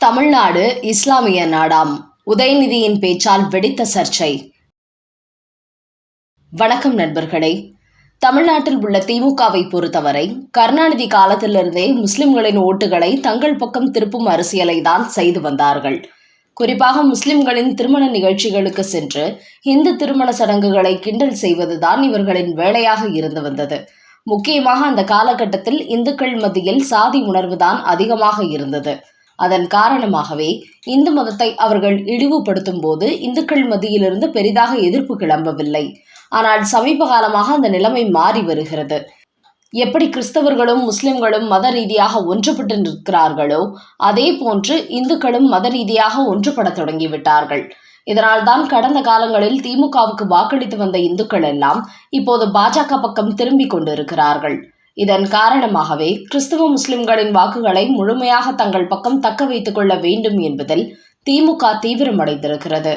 தமிழ்நாடு இஸ்லாமிய நாடாம். உதயநிதியின் பேச்சால் வெடித்த சர்ச்சை. வணக்கம் நண்பர்களே. தமிழ்நாட்டில் உள்ள திமுகவை பொறுத்தவரை கருணாநிதி காலத்திலிருந்தே முஸ்லிம்களின் ஓட்டுகளை தங்கள் பக்கம் திருப்பும் அரசியலை தான் செய்து வந்தார்கள். குறிப்பாக முஸ்லிம்களின் திருமண நிகழ்ச்சிகளுக்கு சென்று இந்து திருமண சடங்குகளை கிண்டல் செய்வதுதான் இவர்களின் வேலையாக இருந்து வந்தது. முக்கியமாக அந்த காலகட்டத்தில் இந்துக்கள் மத்தியில் சாதி உணர்வுதான் அதிகமாக இருந்தது. அதன் காரணமாகவே இந்து மதத்தை அவர்கள் இழிவுபடுத்தும் போது இந்துக்கள் மத்தியிலிருந்து பெரிதாக எதிர்ப்பு கிளம்பவில்லை. ஆனால் சமீப காலமாக அந்த நிலைமை மாறி வருகிறது. எப்படி கிறிஸ்தவர்களும் முஸ்லிம்களும் மத ரீதியாக ஒன்றுபட்டு நிற்கிறார்களோ அதே போன்று இந்துக்களும் மத ரீதியாக ஒன்றுபட தொடங்கிவிட்டார்கள். இதனால்தான் கடந்த காலங்களில் திமுகவுக்கு வாக்களித்து வந்த இந்துக்கள் எல்லாம் இப்போது பாஜக பக்கம் திரும்பிக் கொண்டிருக்கிறார்கள். இதன் காரணமாகவே கிறிஸ்தவ முஸ்லிம்களின் வாக்குகளை முழுமையாக தங்கள் பக்கம் தக்க வைத்துக் கொள்ள வேண்டும் என்பதில் திமுக தீவிரமடைந்திருக்கிறது.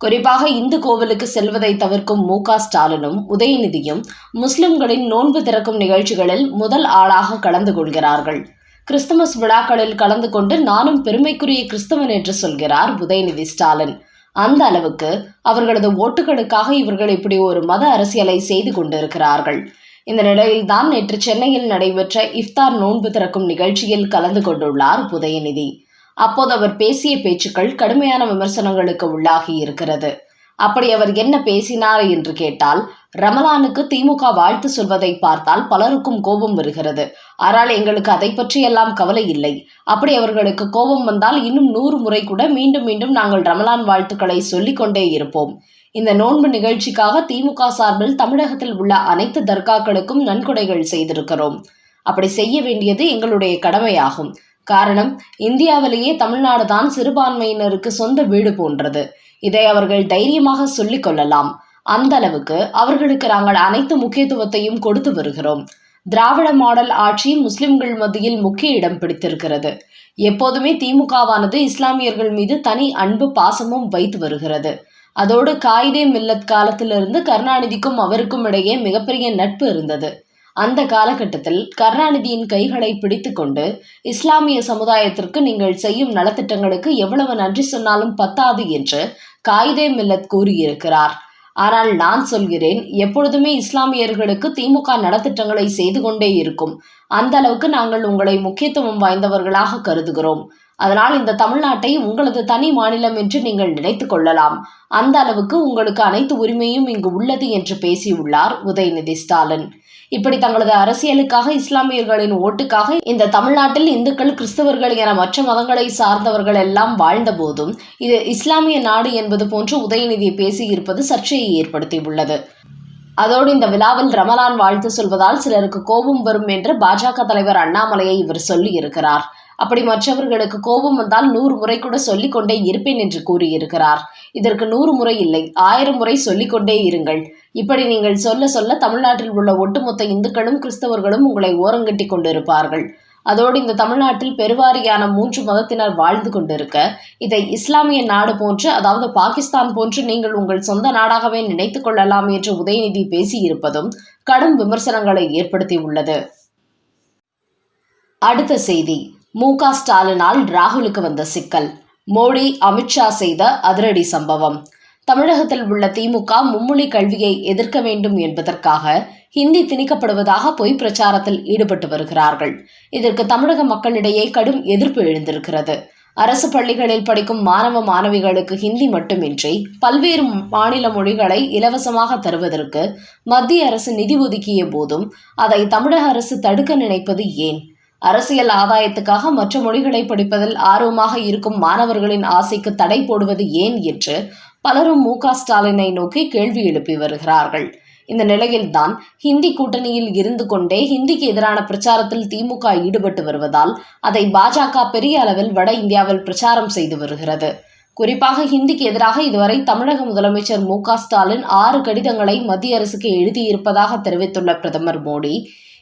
குறிப்பாக இந்து கோவிலுக்கு செல்வதை தவிர்க்கும் மு ஸ்டாலினும் உதயநிதியும் முஸ்லிம்களின் நோன்பு திறக்கும் நிகழ்ச்சிகளில் முதல் ஆளாக கலந்து கொள்கிறார்கள். கிறிஸ்துமஸ் விழாக்களில் கலந்து கொண்டு நானும் பெருமைக்குரிய கிறிஸ்தவன் என்று சொல்கிறார் உதயநிதி ஸ்டாலின். அந்த அளவுக்கு அவர்களது ஓட்டுகளுக்காக இவர்கள் இப்படி ஒரு மத அரசியலை செய்து கொண்டிருக்கிறார்கள். இந்த நிலையில்தான் நேற்று சென்னையில் நடைபெற்ற இஃப்தார் நோன்பு திறக்கும் நிகழ்ச்சியில் கலந்து கொண்டுள்ளார் உதயநிதி. அப்போது அவர் பேசிய பேச்சுக்கள் கடுமையான விமர்சனங்களுக்கு உள்ளாகி இருக்கிறது. அப்படி அவர் என்ன பேசினார் என்று கேட்டால் ரமலானுக்கு திமுக வாழ்த்து சொல்வதை பார்த்தால் பலருக்கும் கோபம் வருகிறது. ஆனால் எங்களுக்கு அதை பற்றியெல்லாம் கவலை இல்லை. அப்படி அவர்களுக்கு கோபம் வந்தால் இன்னும் நூறு முறை கூட மீண்டும் மீண்டும் நாங்கள் ரமலான் வாழ்த்துக்களை சொல்லிக்கொண்டே இருப்போம். இந்த நோன்பு நிகழ்ச்சிக்காக திமுக சார்பில் தமிழகத்தில் உள்ள அனைத்து தர்காக்களுக்கும் நன்கொடைகள் செய்திருக்கிறோம். அப்படி செய்ய வேண்டியது எங்களுடைய கடமையாகும். காரணம் இந்தியாவிலேயே தமிழ்நாடு தான் சிறுபான்மையினருக்கு சொந்த வீடு போன்றது. இதை அவர்கள் தைரியமாக சொல்லிக் கொள்ளலாம். அந்த அளவுக்கு அவர்களுக்கு நாங்கள் அனைத்து முக்கியத்துவத்தையும் கொடுத்து வருகிறோம். திராவிட மாடல் ஆட்சி முஸ்லிம்கள் மத்தியில் முக்கிய இடம் பிடித்திருக்கிறது. எப்போதுமே திமுகவானது இஸ்லாமியர்கள் மீது தனி அன்பு பாசமும் வைத்து வருகிறது. அதோடு காயிதே மில்லத் காலத்திலிருந்து கருணாநிதிக்கும் அவருக்கும் இடையே மிகப்பெரிய நட்பு இருந்தது. அந்த காலகட்டத்தில் கருணாநிதியின் கைகளை பிடித்துக்கொண்டு இஸ்லாமிய சமுதாயத்திற்கு நீங்கள் செய்யும் நலத்திட்டங்களுக்கு எவ்வளவு நன்றி சொன்னாலும் பத்தாது என்று காயிதே மில்லத் கூறியிருக்கிறார். ஆனால் நான் சொல்கிறேன் எப்பொழுதுமே இஸ்லாமியர்களுக்கு திமுக நலத்திட்டங்களை செய்து கொண்டே இருக்கும். அந்த அளவுக்கு நாங்கள் உங்களை முக்கியத்துவம் வாய்ந்தவர்களாக கருதுகிறோம். அதனால் இந்த தமிழ்நாட்டை உங்களது தனி மாநிலம் என்று நீங்கள் நினைத்து கொள்ளலாம். அந்த அளவுக்கு உங்களுக்கு அனைத்து உரிமையும் இங்கு உள்ளது என்று பேசியுள்ளார் உதயநிதி ஸ்டாலின். இப்படி தங்களது அரசியலுக்காக இஸ்லாமியர்களின் ஓட்டுக்காக இந்த தமிழ்நாட்டில் இந்துக்கள் கிறிஸ்தவர்கள் என மற்ற மதங்களை சார்ந்தவர்கள் எல்லாம் வாழ்ந்த போதும் இது இஸ்லாமிய நாடு என்பது போன்று உதயநிதி பேசியிருப்பது சர்ச்சையை ஏற்படுத்தியுள்ளது. அதோடு இந்த விழாவில் ரமலான் வாழ்த்து சொல்வதால் சிலருக்கு கோபம் வரும் என்று பாஜக தலைவர் அண்ணாமலையை இவர் சொல்லி இருக்கிறார் அப்படி மற்றவர்களுக்கு கோபம் வந்தால் நூறு முறை கூட சொல்லிக்கொண்டே இருப்பேன் என்று கூறியிருக்கிறார். இதற்கு நூறு முறை இல்லை ஆயிரம் முறை சொல்லிக்கொண்டே இருங்கள். இப்படி நீங்கள் சொல்ல சொல்ல தமிழ்நாட்டில் உள்ள ஒட்டுமொத்த இந்துக்களும் கிறிஸ்தவர்களும் உங்களை ஓரங்கட்டி கொண்டிருப்பார்கள். அதோடு இந்த தமிழ்நாட்டில் பெருவாரியான மூன்று மதத்தினர் வாழ்ந்து கொண்டிருக்க இதை இஸ்லாமிய நாடு போன்று அதாவது பாகிஸ்தான் போன்று நீங்கள் உங்கள் சொந்த நாடாகவே நினைத்துக் கொள்ளலாம் என்று உதயநிதி பேசியிருப்பதும் கடும் விமர்சனங்களை ஏற்படுத்தியுள்ளது. அடுத்த செய்தி. மு க ஸ்டாலினால் ராகுலுக்கு வந்த சிக்கல். மோடி அமித்ஷா செய்த அதிரடி சம்பவம். தமிழகத்தில் உள்ள திமுக மும்மொழி கல்வியை எதிர்க்க வேண்டும் என்பதற்காக ஹிந்தி திணிக்கப்படுவதாக பொய் பிரச்சாரத்தில் ஈடுபட்டு வருகிறார்கள். இதற்கு தமிழக மக்களிடையே கடும் எதிர்ப்பு எழுந்திருக்கிறது. அரசு பள்ளிகளில் படிக்கும் மாணவ மாணவிகளுக்கு ஹிந்தி மட்டுமின்றி பல்வேறு மாநில மொழிகளை இலவசமாக தருவதற்கு மத்திய அரசு நிதி ஒதுக்கிய போதும் அதை தமிழக அரசு தடுக்க நினைப்பது ஏன்? அரசியல் ஆதாயத்துக்காக மற்ற மொழிகளை படிப்பதில் ஆர்வமாக இருக்கும் மாணவர்களின் ஆசைக்கு தடை போடுவது ஏன் என்று பலரும் மு க ஸ்டாலினை நோக்கி கேள்வி எழுப்பி வருகிறார்கள். இந்த நிலையில்தான் ஹிந்தி கூட்டணியில் இருந்து கொண்டே ஹிந்திக்கு எதிரான பிரச்சாரத்தில் திமுக ஈடுபட்டு வருவதால் அதை பாஜக பெரிய அளவில் வட இந்தியாவில் பிரச்சாரம் செய்து வருகிறது. குறிப்பாக ஹிந்திக்கு எதிராக இதுவரை தமிழக முதலமைச்சர் மு ஸ்டாலின் ஆறு கடிதங்களை மத்திய அரசுக்கு எழுதியிருப்பதாக தெரிவித்துள்ள பிரதமர் மோடி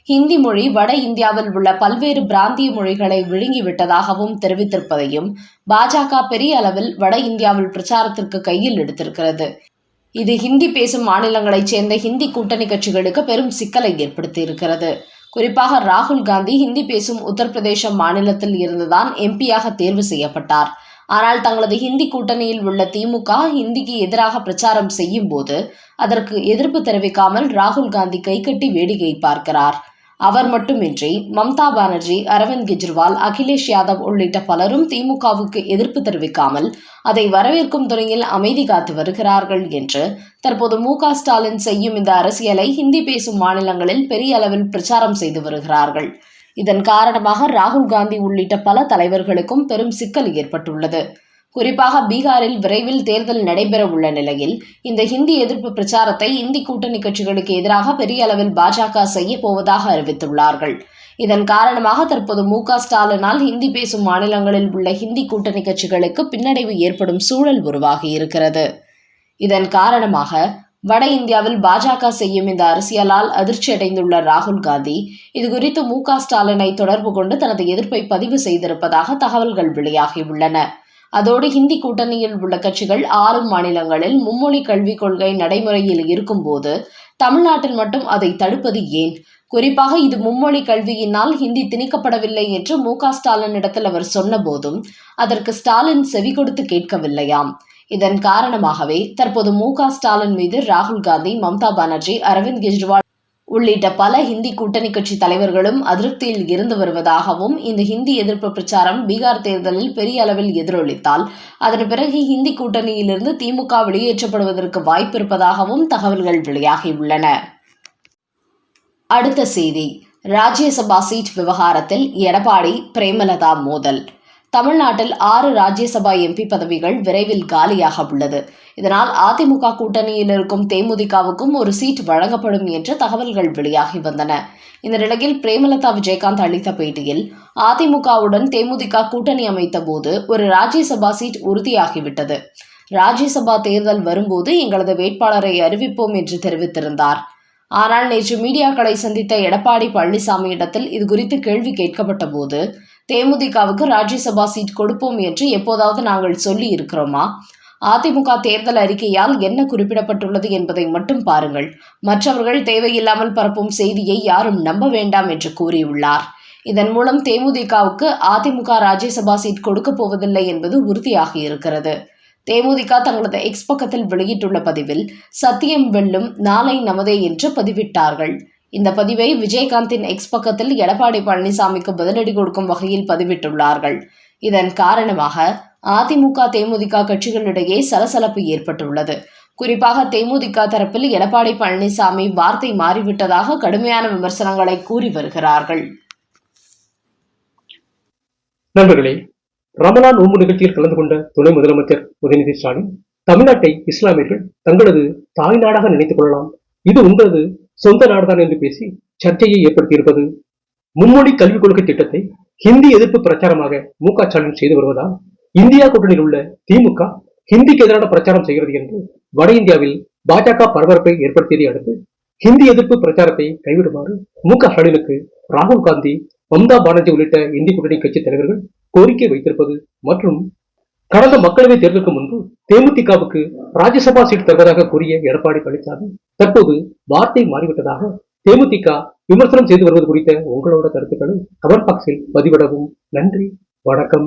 ஹிந்தி மொழி வட இந்தியாவில் உள்ள பல்வேறு பிராந்திய மொழிகளை விழுங்கிவிட்டதாகவும் தெரிவித்திருப்பதையும் பாஜக பெரிய அளவில் வட இந்தியாவில் பிரச்சாரத்திற்கு கையில் எடுத்திருக்கிறது. இது ஹிந்தி பேசும் மாநிலங்களைச் சேர்ந்த ஹிந்தி கூட்டணி கட்சிகளுக்கு பெரும் சிக்கலை ஏற்படுத்தியிருக்கிறது. குறிப்பாக ராகுல் காந்தி ஹிந்தி பேசும் உத்தரப்பிரதேச மாநிலத்தில் இருந்துதான் எம்பியாக தேர்வு செய்யப்பட்டார். ஆனால் தங்களது ஹிந்தி கூட்டணியில் உள்ள திமுக ஹிந்திக்கு எதிராக பிரச்சாரம் செய்யும் போது அதற்கு எதிர்ப்பு தெரிவிக்காமல் ராகுல் காந்தி கைகட்டி வேடிக்கை பார்க்கிறார். அவர் மட்டுமின்றி மம்தா பானர்ஜி அரவிந்த் கெஜ்ரிவால் அகிலேஷ் யாதவ் உள்ளிட்ட பலரும் திமுகவுக்கு எதிர்ப்பு தெரிவிக்காமல் அதை வரவேற்கும் துறையில் அமைதி காத்து வருகிறார்கள் என்று தற்போது மு க ஸ்டாலின் செய்யும் இந்த அரசியலை ஹிந்தி பேசும் மாநிலங்களில் பெரிய அளவில் பிரச்சாரம் செய்து வருகிறார்கள். இதன் காரணமாக ராகுல் காந்தி உள்ளிட்ட பல தலைவர்களுக்கும் பெரும் சிக்கல் ஏற்பட்டுள்ளது. குறிப்பாக பீகாரில் விரைவில் தேர்தல் நடைபெற உள்ள நிலையில் இந்த ஹிந்தி எதிர்ப்பு பிரச்சாரத்தை இந்தி கூட்டணி கட்சிகளுக்கு எதிராக பெரிய அளவில் பாஜக செய்ய போவதாக அறிவித்துள்ளார்கள். இதன் காரணமாக தற்போது மு க ஸ்டாலினால் ஹிந்தி பேசும் மாநிலங்களில் உள்ள ஹிந்தி கூட்டணி கட்சிகளுக்கு பின்னடைவு ஏற்படும் சூழல் உருவாகி இருக்கிறது இதன் காரணமாக வட இந்தியாவில் பாஜக செய்யும் இந்த அரசியலால் அதிர்ச்சி அடைந்துள்ள ராகுல் காந்தி. இதுகுறித்து மு க ஸ்டாலினை தொடர்பு கொண்டு தனது எதிர்ப்பை பதிவு செய்திருப்பதாக தகவல்கள் வெளியாகியுள்ளன. அதோடு ஹிந்தி கூட்டணியில் உள்ள கட்சிகள் ஆறு மாநிலங்களில் மும்மொழி கல்விக் கொள்கை நடைமுறையில் இருக்கும்போது தமிழ்நாட்டில் மட்டும் அதை தடுப்பது ஏன்? குறிப்பாக இது மும்மொழி கல்வியினால் ஹிந்தி திணிக்கப்படவில்லை என்று மு க ஸ்டாலினிடத்தில் அவர் சொன்னபோதும் அதற்கு ஸ்டாலின் செவி கொடுத்து கேட்கவில்லையாம் இதன் காரணமாகவே தற்போது மு க ஸ்டாலின் மீது ராகுல் காந்தி மம்தா பானர்ஜி அரவிந்த் கெஜ்ரிவால் உள்ளிட்ட பல ஹிந்தி கூட்டணி கட்சி தலைவர்களும் அதிருப்தியில் இருந்து வருவதாகவும் இந்த ஹிந்தி எதிர்ப்பு பிரச்சாரம் பீகார் தேர்தலில் பெரிய அளவில் எதிரொலித்தால் அதன் பிறகு ஹிந்தி கூட்டணியிலிருந்து திமுக வெளியேற்றப்படுவதற்கு வாய்ப்பு இருப்பதாகவும் தகவல்கள் வெளியாகியுள்ளன. அடுத்த செய்தி. ராஜ்யசபா சீட் விவகாரத்தில் எடப்பாடி பிரேமலதா மோதல். தமிழ்நாட்டில் ஆறு ராஜ்யசபா எம்பி பதவிகள் விரைவில் காலியாக உள்ளது. இதனால் அதிமுக கூட்டணியில் இருக்கும் தேமுதிகவுக்கும் ஒரு சீட் வழங்கப்படும் என்று தகவல்கள் வெளியாகி வந்தன. இந்த நிலையில் பிரேமலதா விஜயகாந்த் அளித்த பேட்டியில் அதிமுகவுடன் தேமுதிக கூட்டணி அமைத்த போது ஒரு ராஜ்யசபா சீட் உறுதியாகிவிட்டது. ராஜ்யசபா தேர்தல் வரும்போது எங்களது வேட்பாளரை அறிவிப்போம் என்று தெரிவித்திருந்தார். ஆனால் நேற்று மீடியாக்களை சந்தித்த எடப்பாடி பழனிசாமி இடத்தில் இது குறித்து கேள்வி கேட்கப்பட்ட போது தேமுதிகவுக்கு ராஜ்யசபா சீட் கொடுப்போம் என்று எப்போதாவது நாங்கள் சொல்லி இருக்கிறோமா? அதிமுக தேர்தல் அறிக்கையால் என்ன குறிப்பிடப்பட்டுள்ளது என்பதை மட்டும் பாருங்கள். மற்றவர்கள் தேவையில்லாமல் பரப்பும் செய்தியை யாரும் நம்ப வேண்டாம் என்று கூறியுள்ளார். இதன் மூலம் தேமுதிகவுக்கு அதிமுக ராஜ்யசபா சீட் கொடுக்கப் போவதில்லை என்பது உறுதியாகி இருக்கிறது. தேமுதிக தங்களது எக்ஸ் பக்கத்தில் வெளியிட்டுள்ள பதிவில் சத்தியம் வெல்லும் நாளை நமதே என்று பதிவிட்டார்கள். இந்த பதிவை விஜயகாந்தின் எக்ஸ் பக்கத்தில் எடப்பாடி பழனிசாமிக்கு பதிலடி கொடுக்கும் வகையில் பதிவிட்டுள்ளார்கள். இதன் காரணமாக அதிமுக தேமுதிக கட்சிகளிடையே சலசலப்பு ஏற்பட்டுள்ளது. குறிப்பாக தேமுதிக தரப்பில் எடப்பாடி பழனிசாமி வார்த்தை மாறிவிட்டதாக கடுமையான விமர்சனங்களை கூறி வருகிறார்கள். நண்பர்களே ரமலான் நோன்பு நிகழ்ச்சியில் கலந்து கொண்ட துணை முதலமைச்சர் உதயநிதி ஸ்டாலின் தமிழ்நாட்டை இஸ்லாமியர்கள் தங்களது தாய்நாடாக நினைத்துக் கொள்ளலாம். இது உங்களது சொந்த நாடுதான் என்று பேசி சர்ச்சையை ஏற்படுத்தியிருப்பது. மும்மொழி கல்விக் கொள்கை திட்டத்தை ஹிந்தி எதிர்ப்பு பிரச்சாரமாக மு க ஸ்டாலின் செய்து வருவதால் இந்தியா கூட்டணியில் உள்ள திமுக ஹிந்திக்கு எதிரான பிரச்சாரம் செய்கிறது என்று வட இந்தியாவில் பாஜக பரபரப்பை ஏற்படுத்தியதை அடுத்து ஹிந்தி எதிர்ப்பு பிரச்சாரத்தை கைவிடுமாறு மு க ஸ்டாலினுக்கு ராகுல் காந்தி மம்தா பானர்ஜி உள்ளிட்ட இந்தி கூட்டணி கட்சி தலைவர்கள் கோரிக்கை வைத்திருப்பது மற்றும் கடந்த மக்களவை தேர்தலுக்கு முன்பு தேமுதிகவுக்கு ராஜ்யசபா சீட் தருவதாக கூறிய எடப்பாடி பழனிசாமி தற்போது வார்த்தை மாறிவிட்டதாக தேமுதிக விமர்சனம் செய்து வருவது குறித்த உங்களோட கருத்துக்களை கமெண்ட் பாக்ஸில் பதிவிடவும். நன்றி வணக்கம்.